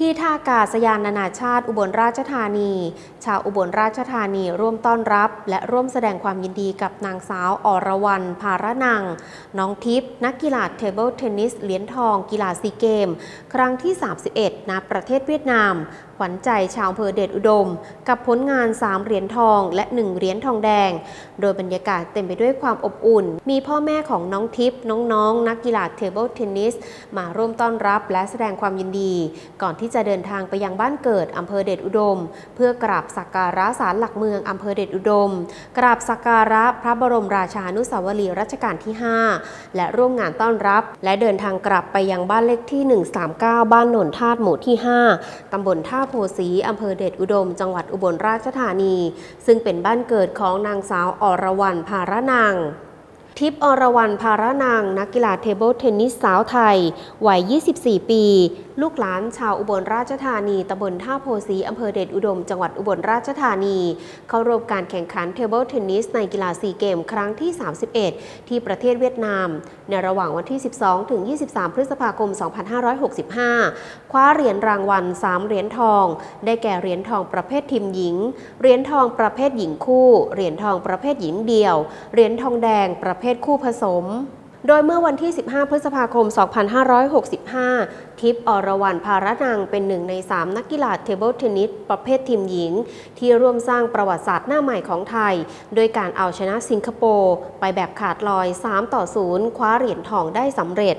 ที่ท่ากาศยานนานาชาติอุบลราชธานี ชาวอุบลราชธานีร่วมต้อนรับ และร่วมแสดงความยินดีกับนางสาวอรวรรณภาระนังน้องทิพย์นักกีฬาเทเบิลเทนนิสเหรียญทองกีฬาซีเกม ครั้งที่ 31ณประเทศเวียดนาม ขวัญใจชาวอำเภอเดชอุดม กับผลงาน 3 เหรียญทองและ 1 เหรียญทองแดง โดยบรรยากาศเต็มไปด้วยความอบอุ่น มีพ่อแม่ของน้องทิพย์น้องๆนักกีฬาเทเบิลเทนนิสมาร่วมต้อนรับและแสดงความยินดีก่อนที่ที่จะเดินทางไปยังบ้านเกิดอำเภอเดชอุดม เพื่อกราบสักการะศาลหลักเมืองอำเภอเดชอุดม กราบสักการะพระบรมราชานุสาวรีย์รัชกาลที่ 5 และร่วมงานต้อนรับ และเดินทางกลับไปยังบ้านเลขที่ 139 บ้านโนนธาตุหมู่ที่ 5 ตำบลท่าโพสีอำเภอเดชอุดม จังหวัดอุบลราชธานี ซึ่งเป็นบ้านเกิดของนางสาวอรวรรณภาระนางทิพย์อรวรรณภารนาง นักกีฬาเทเบิลเทนนิสสาวไทย วัย 24 ปีลูกหลานชาวอุบลราชธานีตำบลท่าโพสีอำเภอเดชอุดม จังหวัดอุบลราชธานี เข้าร่วมการแข่งขันเทเบิลเทนนิสในกีฬาซีเกมครั้งที่ 31 ที่ประเทศเวียดนาม ในระหว่างวันที่ 12 ถึง 23 พฤษภาคม 2565 คว้าเหรียญรางวัล 3 เหรียญทอง ได้แก่เหรียญทองประเภททีมหญิง เหรียญทองประเภทหญิงคู่ เหรียญทองประเภทหญิงเดี่ยว เหรียญทองแดงประเภทคู่ผสม โดยเมื่อวันที่ 15 พฤษภาคม 2565 ทิพอรวรรณภาระนางเป็นหนึ่งใน 3 นักกีฬาเทเบิลเทนนิสประเภททีมหญิง ที่ร่วมสร้างประวัติศาสตร์หน้าใหม่ของไทย โดยการเอาชนะสิงคโปร์ไปแบบขาดลอย 3 ต่อ 0 คว้าเหรียญทองได้สำเร็จ